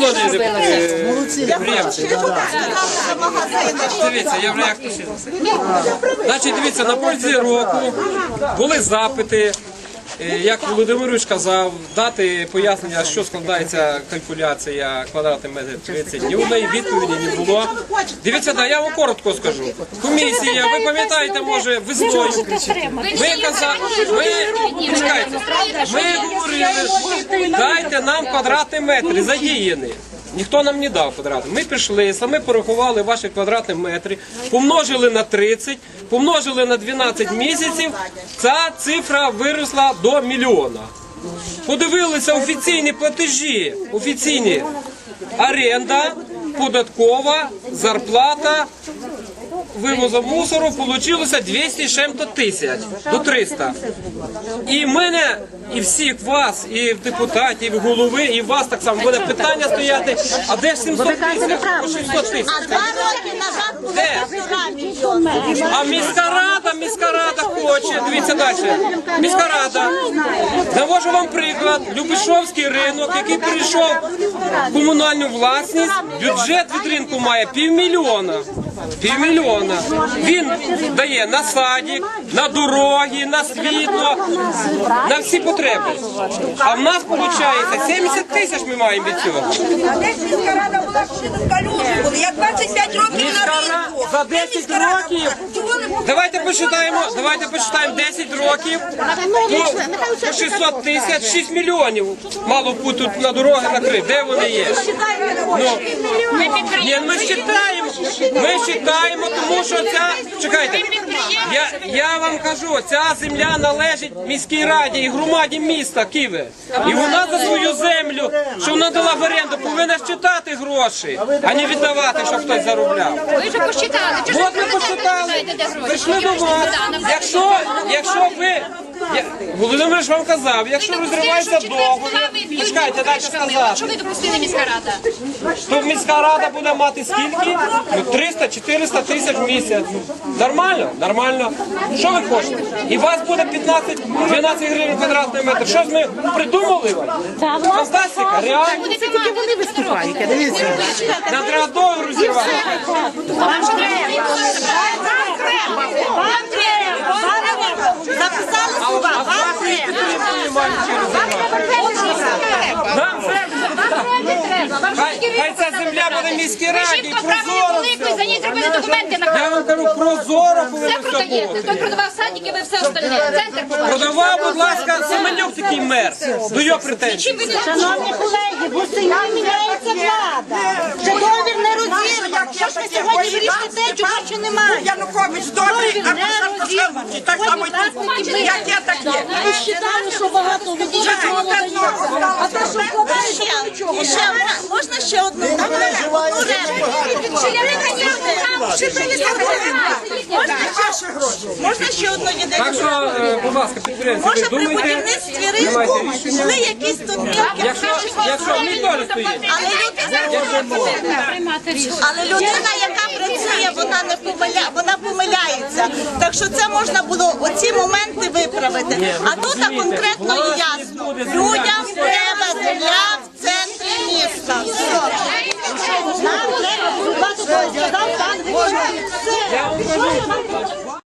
Шановні е, підприємці, дивіться, я вже як Значить, дивіться, на пользі року були запити. Е, Як Володимирович казав, дати пояснення, що складається калькуляція квадратний метр 30 днів. У неї відповіді не було. Дивіться, да, я вам коротко скажу. Комісія, ви пам'ятаєте, може, весною. Ми казали, ми, чекайте, ми говорили, дайте нам квадратні метри, задіяні. Ніхто нам не дав квадратний. Ми пішли, самі порахували ваші квадратні метри, помножили на 30, помножили на 12 місяців. Ця цифра виросла до мільйона. Подивилися офіційні платежі, офіційні оренда, податкова, зарплата, вивозу мусору вийшло 200 з чим-то тисяч до 300. І мене, і всіх вас, і в депутатів, і голови, і вас так само буде питання стояти, а де ж 700 тисяч, 600 тисяч? А два роки назад були півтора. А міська рада, міська рада хоче. Дивіться далі. Міська рада. Навожу вам приклад. Любишовський ринок, який перейшов в комунальну власність, бюджет від ринку має півмільйона. Півмільйона. Він дає на садик, на дороги, на світло, на всі потреби. А в нас виходить 70 тисяч ми маємо від цього. А де міська рада була, коли тут калюжі були? Я 25 років на ринку. за 10 років. Давайте почитаємо, давайте почитаємо 10 років. По, по 600 тисяч, 6 мільйонів мало б бути тут на дороги накрити. Де вони є? Ну, ні, ми читаємо, ми читаємо, тому що ця, чекайте, я, я вам кажу, ця земля належить міській раді і громаді міста Києва. І вона за свою землю, що вона дала в оренду, повинна читати гроші, а не віддавати, щоб хтось заробляв. Ви вже посчитали. От ми посчитали, прийшли до вас. Якщо, якщо ви, я, Володимир ж вам казав, якщо розривається договір, чекайте, далі Що сказати, ви допустили міська рада? то міська рада буде мати скільки? Ну, 300-400 тисяч в місяць. Нормально? Нормально. Що ви хочете? І у вас буде 15-12 гривень квадратний метр. Що ж ми придумали вам? Фантастика, реально. Це тільки вони виступають. Нам треба договір розірвати. Записали А слова. а власні підтримки немає через Нам землю. Хай, хай земля буде міській раді, поправку прозоро велику, все. за ній зробили документи на Я вам кажу, прозоро все повинно все продаєте. Хто бути. продавав садики, ви все остальне. Центр побачите. Продавав, будь ласка, Семенюк такий мер. До його претензій. Чим ви не Шановні колеги, бо сьогодні міняється влада. Що договір не розірвано. Що ж ви сьогодні вирішите те, чого ще немає? Янукович добрий, а Порошенко розірвано. Так само і тут. Як є, так є. Ви вважали, що багато людей цього дають. А те, що вкладаєте, то нічого. Ще. Можна ще одну? Можна ще одну Так єдину? що, е, будь ласка, підприємці, Може ви при думайте, будівництві приймайте ринку рішення. були якісь тут мілкі Якщо, якщо мій теж стоїть. Але люди але людина, яка працює, вона не помиля, вона помиляється. Так що це можна було оці моменти виправити. А тут а конкретно і ясно. 何?